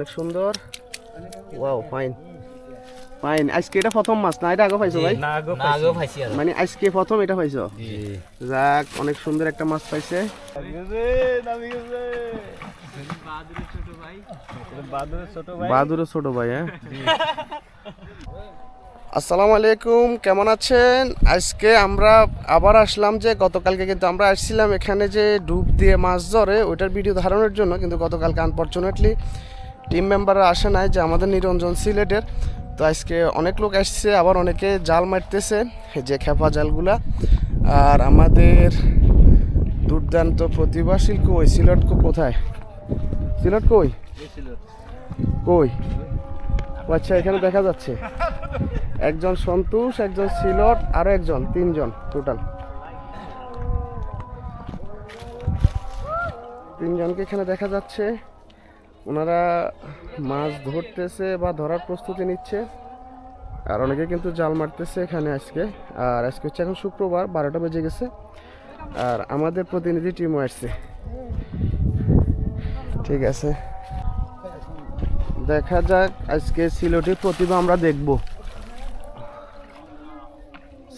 অনেক সুন্দর। Wow fine fine আজকে এটা প্রথম মাছ না? এটা আগে পাইছো ভাই? না আগেও পাইছি। মানে আজকে প্রথম এটা পাইছো? যাক অনেক সুন্দর একটা মাছ পাইছে। বাহাদুরের ছোট ভাই হ্যাঁ? আসসালামু আলাইকুম কেমন আছেন? আজকে আমরা আবার আসলাম যে গতকালকে কিন্তু আমরা আসছিলাম এখানে যে ডুব দিয়ে মাছ ধরে ওইটার ভিডিও ধারণের জন্য কিন্তু গতকালকে আনফর্চুনেটলি টিম মেম্বাররা আসে নাই যে আমাদের নিরঞ্জন সিলেটের। তো আজকে অনেক লোক আসছে, আবার অনেকে জাল মারতেছে যে খেপা জালগুলা। আর আমাদের দুর্দান্ত প্রতিভাশীল কই সিলেট কোথায়? সিলেট কই? কই? আচ্ছা এখানে দেখা যাচ্ছে। একজন সন্তোষ, একজন সিলট, আরও একজন, তিনজন টোটাল তিনজনকে এখানে দেখা যাচ্ছে। ওনারা মাছ ধরতেছে বা ধরার প্রস্তুতি নিচ্ছে। আর অনেকে কিন্তু জাল মারতেছে এখানে আজকে। আর আজকে হচ্ছে এখন শুক্রবার, বারোটা বেজে গেছে। আর আমাদের প্রতিনিধি টিমও আসছে। ঠিক আছে। দেখা যাক আজকে সিলটির প্রতিভা আমরা দেখব।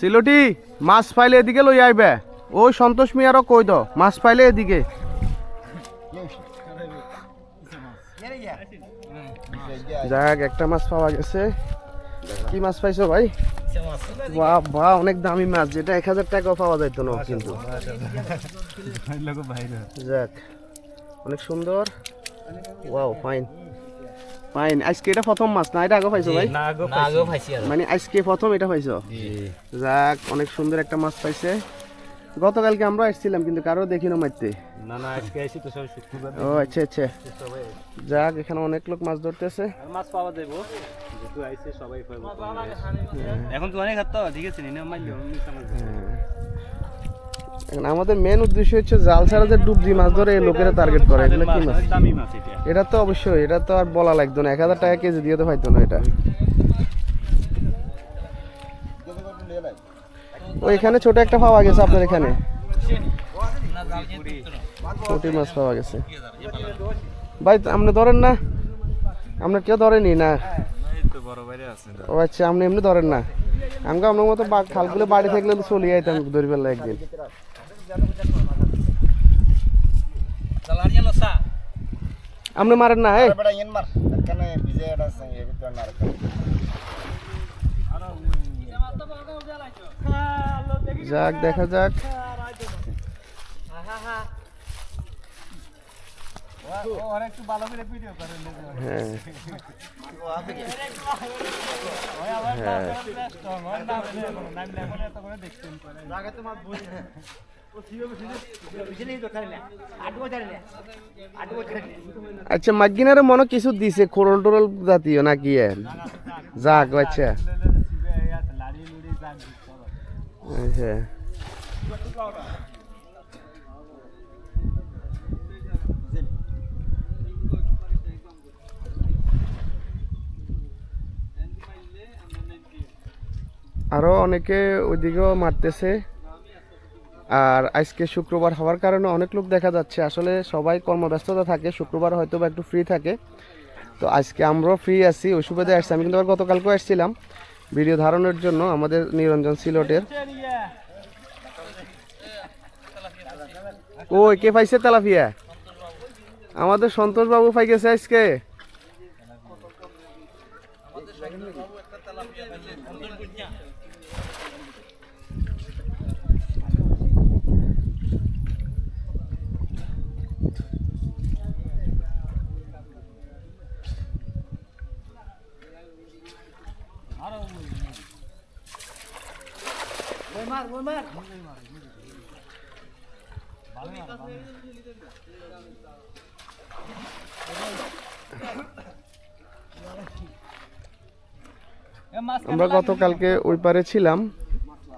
সিলটি, মাছ পাইলে এদিকে লই আইবে। ওই সন্তোষ মিয়ারও কই দাও মাছ পাইলে এদিকে। যাক একটা মাছ পাওয়া গেছে। কি মাছ পাইছো ভাই? বাহ বাহ অনেক দামি মাছ যেটা এক হাজার টাকাও পাওয়া যাইতো না কিন্তু। যাক অনেক সুন্দর। ওয়াও ফাইন ফাইন আজকে এটা প্রথম মাছ না? এটা আগে পাইছো ভাই? মানে আজকে প্রথম এটা পাইছো? যাক অনেক সুন্দর একটা মাছ পাইছে। গতকালকে আমরা এসেছিলাম কিন্তু কারও দেখি না মারতে। না না আজকে আইছি তো সব শুক্রবার ও আচ্ছা আচ্ছা। যাক এখানে অনেক লোক মাছ ধরতেছে। আর মাছ পাওয়া যাইবো যেহেতু আইছে সবাই পাইবো এখন তো অনেক হাত ঠিক আছে নিনে মাইল এখন আমাদের মেন উদ্দেশ্য হচ্ছে জাল ছাড়া যে ডুব দিয়ে মাছ ধরে লোকেরা টার্গেট করে। এগুলো কি মাছ এটা। এটা তো অবশ্যই এটা তো আর বলা লাগতো না। এক হাজার টাকা কেজি দিয়ে তো পাইতো না এটা। ও এখানে ছোট একটা পাওয়া গেছে আপনার এখানে। পুঁটি মাছ পাওয়া গেছে। ভাই, আপনি ধরেন না? আপনার কেউ ধরেনি না? ও আচ্ছা আপনি এমনি ধরেন না। আমাকে আপনার মতো খালগুলো বাড়ি থাকলে তো চলে যাইতাম ধরি ফেললে একদিন। আপনি মারেন না, এই। যাক, দেখা যাক। হ্যাঁ। আচ্ছা মাগিনারে মনে কিছু দিছে খোরল টোরল জাতীয় নাকি যাক আচ্ছা আচ্ছা। আরও অনেকে ওইদিকেও মারতেছে। আর আজকে শুক্রবার হওয়ার কারণে অনেক লোক দেখা যাচ্ছে। আসলে সবাই কর্মব্যস্ততা থাকে, শুক্রবার হয়তো বা একটু ফ্রি থাকে। তো আজকে আমরাও ফ্রি আছি, ওই সুবিধে আসছি। আমি কিন্তু আবার গতকালকেও আসছিলাম। ভিডিও ধারণের জন্য আমাদের নিরঞ্জন সিলটের। ও কে পাইছে তেলাফিয়া আমাদের সন্তোষবাবু পাই গেছে আজকে। আমরা। গতকালকে ওই পারে ছিলাম।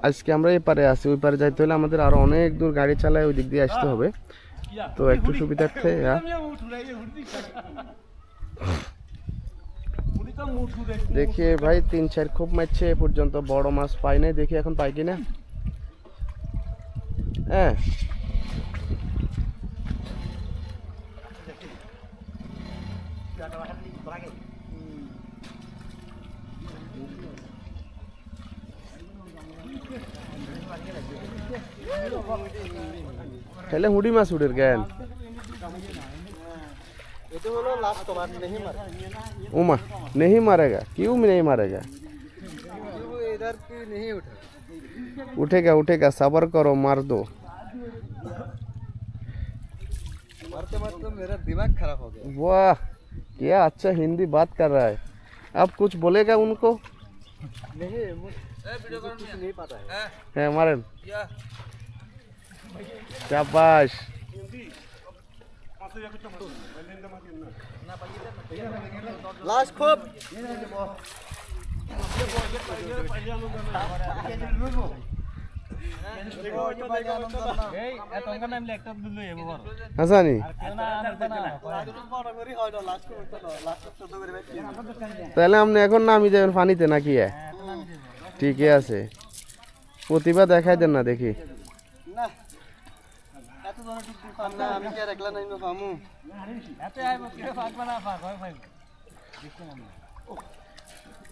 আজকে আমরা এই পারে আছি। ওই পারে যাইতে হলে আমাদের আরও অনেক দূর গাড়ি চালায় ওই দিক দিয়ে আসতে হবে। তো একটু সুবিধার্থে হ্যাঁ। দেখি ভাই, তিন চার খুব মারছে এ পর্যন্ত। বড় মাছ পাই নাই, দেখি এখন পাই কিনা। হ্যাঁ খেলে হুডি মাছ উঠের জ্ঞান এটা হলো লাস্ট ওভার নেই মার उमा नहीं मारेगा क्यों नहीं मारेगा इधर की नहीं उठा उठेगा उठेगा सबर करो मार दो। मारते मारते मेरा दिमाग खराब हो गया। वाह क्या अच्छा हिंदी बात कर रहा है। आप कुछ बोलेगा उनको? नहीं नहीं पता है। शाबाश। हाँ। लास्ट खूब তাহলে আপনি এখন নামি যাবেন পানিতে নাকি? ঠিকই আছে। প্রতিভা দেখাই দেন না, দেখি। এত ধরে টুকটুক পাম আমি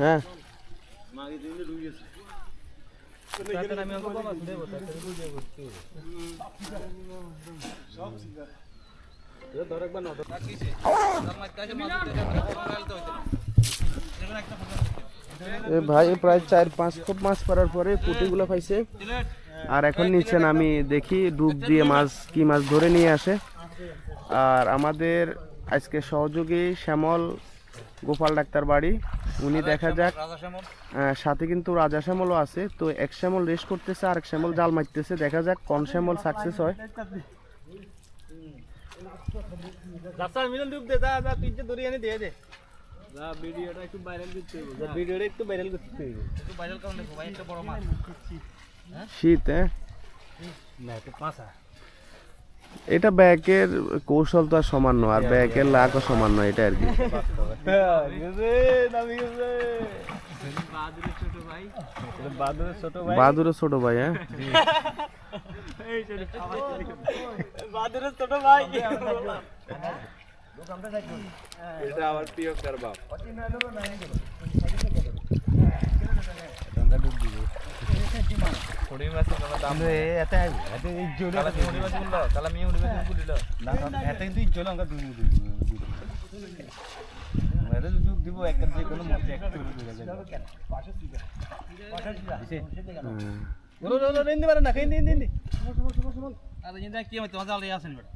হ্যাঁ। ভাই প্রায় চার পাঁচ খুব মাছ পড়ার পরে পুঁটিগুলো পাইছে। আর এখন নিচ্ছেন আমি দেখি ডুব দিয়ে মাছ, কি মাছ ধরে নিয়ে আসে। আর আমাদের আজকে সহযোগী শ্যামল গোপাল ডাক্তার বাড়ি। উনি দেখা যাক। সাথে কিন্তু রাজা শ্যামলও আছে। তো এক শ্যামল রেস করতেছে আর এক শ্যামল জাল মারতেছে। দেখা যাক কোন শ্যামল সাকসেস হয়। ভিডিওটা একটু ভাইরাল করতে হবে ভিডিওটা একটু ভাইরাল করতে হবে। একটু ভাইরাল করুন দেখো ভাই একটা বড় মাছ। শীত হ্যাঁ? না একটু পাঁচা। এটা ব্যাকের কৌশল তো আর সমান নয় আর ব্যাকের লাখও সমান নয় এটা আর কি। বাদুরের ছোট ভাই বাদুরের ছোট ভাই বাহাদুরের ছোট ভাই হ্যাঁ? ছোট বাদুরের ছোট ভাই। এটা আমার প্রিয় কারবাব থোড়ি মাছ তোমার দাম আমরা এত এত জোরে কালা মিয়া উড়ি মাছ বলল কালা মিয়া উড়ি মাছ বলিল না এত কিন্তু জোরে আমরা দুই দুই মেরে দুধ দিব এক যে কোনো মতে এক করে। ওরে ওরে ওরে ইন্দি মারে না আরে ইন্দি কি মত মজা আলে আসেন বেটা।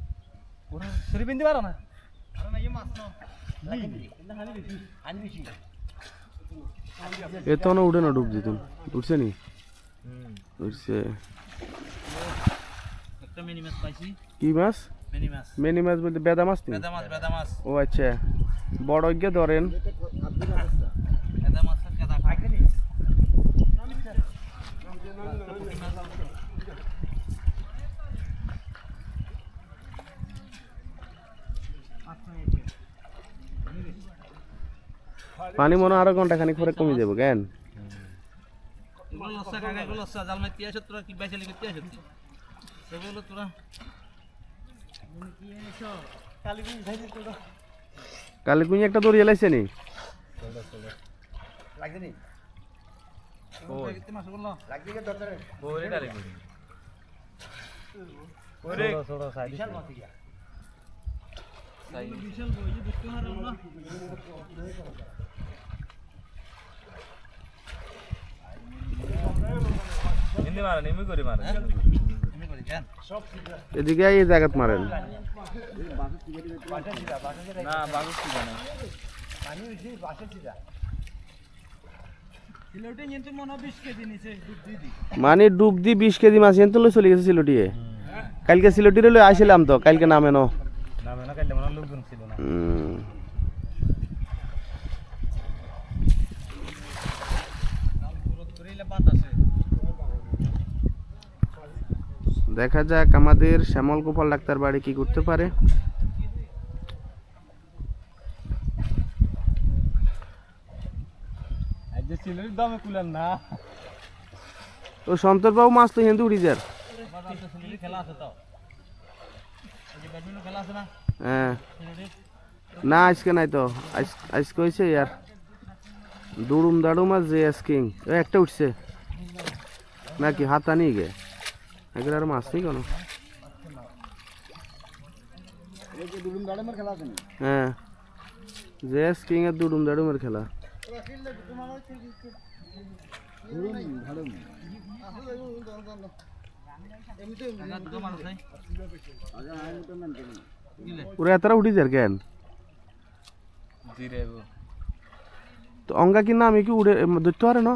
ওরে সরি বিন্দি মারো না। আরে না এই মাছ না। এ তো না উঠে না ডুব দিতুন। উঠছে নি? একটা মিনি মাছ পাইছি। কি মাছ? মিনি মাছ। মেনি মাছ বলতে বেদা মাছ নি? বেদা মাছ বেদা মাছ। ও আচ্ছা। বড় গিয়ে ধরেন। বেদা মাছ কেদা খাই পানি মনে হয় আরও ঘণ্টা খানিক পরে কমে যাব কেন? কাকা এগুলো লস্যা জাল মাই তিয়াস তোরা কি বাইছে লিখে তিয়াস সেগুলো তোরা কালি কুഞ്ഞി একটা দড়ি এলাইছে নি? লাগছে নি? বিশাল মাছ গিয়া বিশাল বই যে মারে মারেন এমনি করে মারেন। এদিকে এই জায়গাত মারেন। না পানি সিধা মনে ডুব দি বিশ কেজি মাছ এন তো লই চলে গেছে সিলটিয়ে কালকে সিলটিরে আইছিলাম তো কালকে নামে ন। হয় লোকজন ছিল না। দেখা যাক আমাদের শ্যামল গোপাল ডাক্তার বাড়ি কি করতে পারে। ও সন্তরবাবু মাছ তো হিন্দু উড়ি যার হ্যাঁ। না আজকে নাই তো। আজ আজকে হয়েছে ইয়ার। দুড়ুম দাড়ুম আর জে এস কিং একটা উঠছে। নাকি হাতা নিয়ে গে? এগুলো আর মাছ নেই কোনো? যে হ্যাঁ। জে এস কিং এর দুড়ুম দাড়ুমের খেলা। ওরা এতটা উঠি যার কেন? তো অঙ্গা কি নাম কি উড়ে ধরতে পারে না?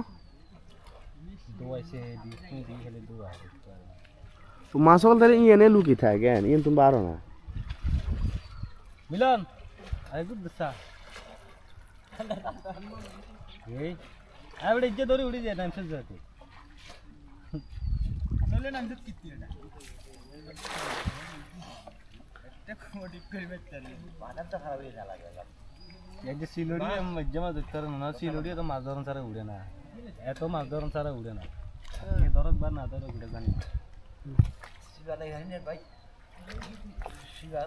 মাছ বল তাহলে ইয়ে নে লুকি থাকে কেন ইয়ে তুমি পারো না। মিলন আরে গুড দিসা এই আবড়ে ইজ্জত ধরে উড়ি যায় নামছে যাতে নলে নামছে কিত্তি এটা এটা কোমটি করবে তাহলে বাজারটা খারাপ হয়ে যা লাগে এই যে সিলুড়ি মধ্যমা দেখতে না সিলুড়ি তো মাছ ধরন ছাড়া উড়ে না। এত মাছ ধরন ছাড়া উড়ে না। ধরক বা না ধরক উড়ে জানি শিবা দেখাই নে ভাই শিবা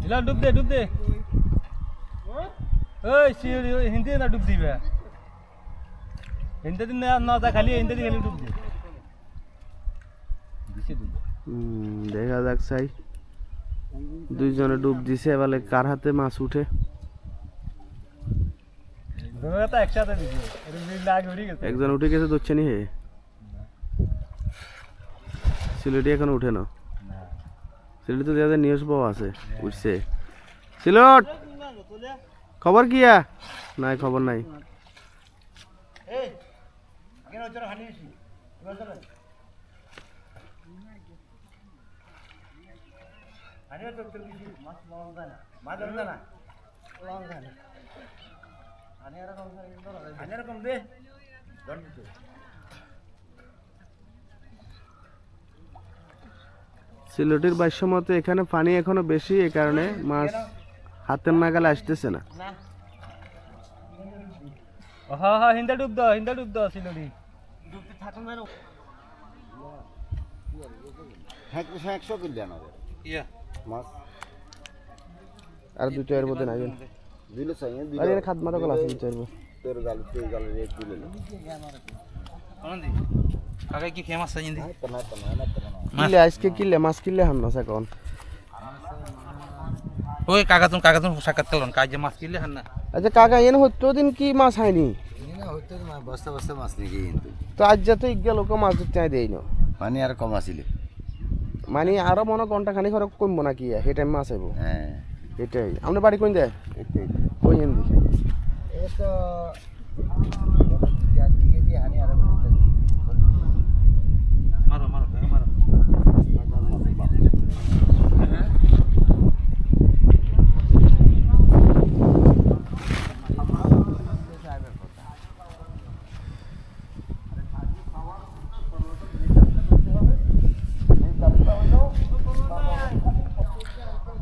দিলা ডুব দে ডুব দে ওই সিঁড়ি ওই হিন্দি না ডুব দিবে হিন্দি দিন না না তা খালি হিন্দি দিন খালি ডুব দে দিছে ডুব হুম, দেখা যাক চাই দুইজনে ডুব দিছে এবারে কার হাতে মাছ উঠে দুটো তো একসাথে দিছে এটা বিল আগে উড়ে গেছে একজন উঠে গেছে ধরছে নি হে সিলেটি এখন উঠে না না সিলেটি তো যাদের নিউজ পাওয়া আছে উঠছে সিলট খবর কিয়া নাই খবর নাই। সিলেটের বাইশ্য মতে এখানে পানি এখনও বেশি এই কারণে মাছ হাতের নাগালে আসতেছে না। হ্যাঁ হ্যাঁ হিন্দা ডুব দাও হিন্দা ডুব দাও সিলুড়ি একশো একশো কিলো ইয়া। মাছ। আর দুটো এর মধ্যে নাই দিলে চাই আর এর খাদ মাথা গলা আছে দুটো এর তোর গাল তোর গাল রেট দিলে না। কাকা কি ফেমাস আছে হিন্দি? না না না কিলে আজকে কিলে মাছ কিলে হান না এখন ওই কাকা তুমি কাকা তুমি সাক্ষাৎ করলেন কাজ মাছ কিনলে হান না আচ্ছা কাকা এনে হতো দিন কি মাছ হয়নি বস্তা বস্তা মাছ নাকি কিন্তু তো আজ যাতে ইজ্ঞা লোক মাছ ধরতে আয় দেই না পানি আর কম আসিলে মানে আরও মনে ঘণ্টা খানি খরচ কমবো নাকি সেই টাইম মাছ আইব হ্যাঁ এটাই আপনার বাড়ি কোন দেয় এটাই কই হিন্দি এই তো দিকে দিয়ে হানি আর মারো মারো মারো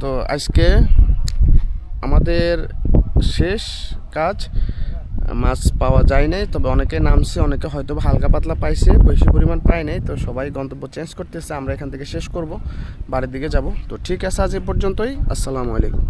তো আজকে আমাদের শেষ কাজ। মাছ পাওয়া যায় নাই, তবে অনেকে নামছে, অনেকে হয়তো হালকা পাতলা পাইছে, বেশি পরিমাণ পায় নাই। তো সবাই গন্তব্য চেঞ্জ করতেছে, আমরা এখান থেকে শেষ করব, বাড়ির দিকে যাব। তো ঠিক আছে, আজ এ পর্যন্তই। আসসালামু আলাইকুম।